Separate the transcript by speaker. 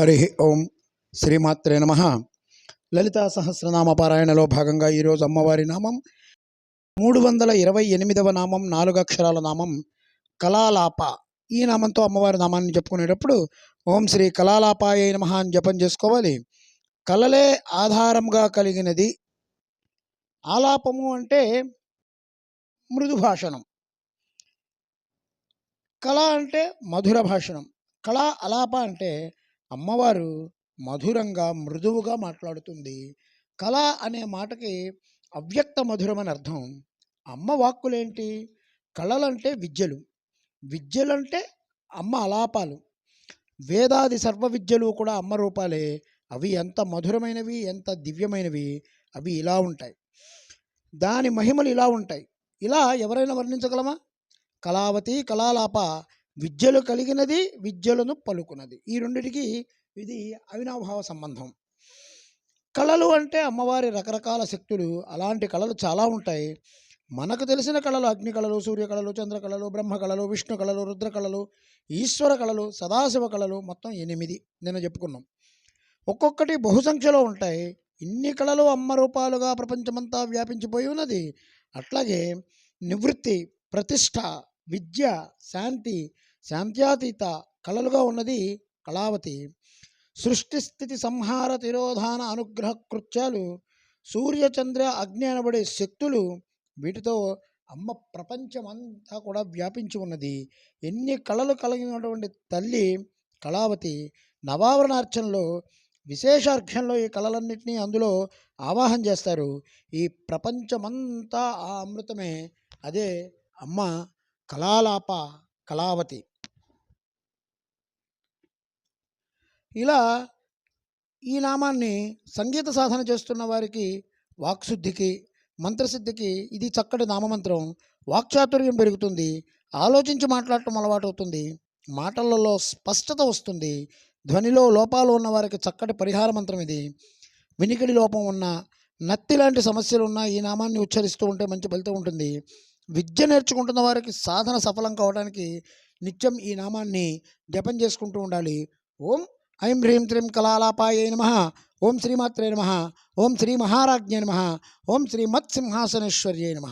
Speaker 1: హరి ఓం శ్రీమాత్రే నమ. లలితా సహస్రనామ పారాయణలో భాగంగా ఈరోజు అమ్మవారి నామం మూడు వందల ఇరవై ఎనిమిదవ నామం నాలుగు అక్షరాల నామం కళాలాప. ఈ నామంతో అమ్మవారి నామాన్ని చెప్పుకునేటప్పుడు ఓం శ్రీ కళాలాపాయ నమ అని జపం చేసుకోవాలి. కళలే ఆధారంగా కలిగినది. ఆలాపము అంటే మృదు భాషణం. కళ అంటే మధుర భాషణం. కళ అలాప అంటే అమ్మవారు మధురంగా మృదువుగా మాట్లాడుతుంది. కళ అనే మాటకి అవ్యక్త మధురమని అర్థం. అమ్మ వాక్కులేంటి? కళలంటే విద్యలు. విద్యలంటే అమ్మ అలాపాలు. వేదాది సర్వ విద్యలు కూడా అమ్మ రూపాలే. అవి ఎంత మధురమైనవి ఎంత దివ్యమైనవి అవి ఇలా ఉంటాయి. దాని మహిమలు ఇలా ఉంటాయి. ఇలా ఎవరైనా వర్ణించగలమా? కళావతి కళాలాప విద్యలు కలిగినది విద్యలను పలుకున్నది ఈ రెండిటికి ఇది అవినాభావ సంబంధం. కళలు అంటే అమ్మవారి రకరకాల శక్తులు. అలాంటి కళలు చాలా ఉంటాయి. మనకు తెలిసిన కళలు అగ్ని కళలు సూర్య కళలు చంద్ర కళలు బ్రహ్మ కళలు విష్ణు కళలు రుద్ర కళలు ఈశ్వర కళలు సదాశివ కళలు మొత్తం ఎనిమిది నేను చెప్పుకున్నాం. ఒక్కొక్కటి బహుసంఖ్యలో ఉంటాయి. ఇన్ని కళలు అమ్మ రూపాలుగా ప్రపంచమంతా వ్యాపించిపోయి ఉన్నది. అట్లాగే నివృత్తి ప్రతిష్ట విద్య శాంతి శాంత్యాతీత కళలుగా ఉన్నది కళావతి. సృష్టి స్థితి సంహార తిరోధాన అనుగ్రహ కృత్యాలు సూర్యచంద్ర అగ్ని అనబడే శక్తులు వీటితో అమ్మ ప్రపంచమంతా కూడా వ్యాపించి ఉన్నది. ఎన్ని కళలు కలిగినటువంటి తల్లి కళావతి. నవావరణార్చనలో విశేషార్ఘ్యంలో ఈ కళలన్నింటినీ అందులో ఆవాహన చేస్తారు. ఈ ప్రపంచమంతా ఆ అమృతమే. అదే అమ్మ కళాలాప కళావతి. ఇలా ఈ నామాన్ని సంగీత సాధన చేస్తున్న వారికి వాక్శుద్ధికి మంత్రసిద్ధికి ఇది చక్కటి నామమంత్రం. వాక్చాతుర్యం పెరుగుతుంది. ఆలోచించి మాట్లాడటం అలవాటవుతుంది. మాటలలో స్పష్టత వస్తుంది. ధ్వనిలో లోపాలు ఉన్న వారికి చక్కటి పరిహార మంత్రం ఇది. వినికిడి లోపం ఉన్న నత్తి లాంటి సమస్యలు ఉన్న ఈ నామాన్ని ఉచ్చరిస్తూ ఉంటే మంచి ఫలితం ఉంటుంది. విద్య నేర్చుకుంటున్న వారికి సాధన సఫలం కావడానికి నిత్యం ఈ నామాన్ని జపం చేసుకుంటూ ఉండాలి. ఓం ఐం హ్రీం త్రీం కళాలాపాయ నమ ఓం శ్రీమాత్రే నమ ఓం శ్రీ మహారాజ్ఞే నమ ఓం శ్రీ మత్సింహాసనేశ్వర్యే నమ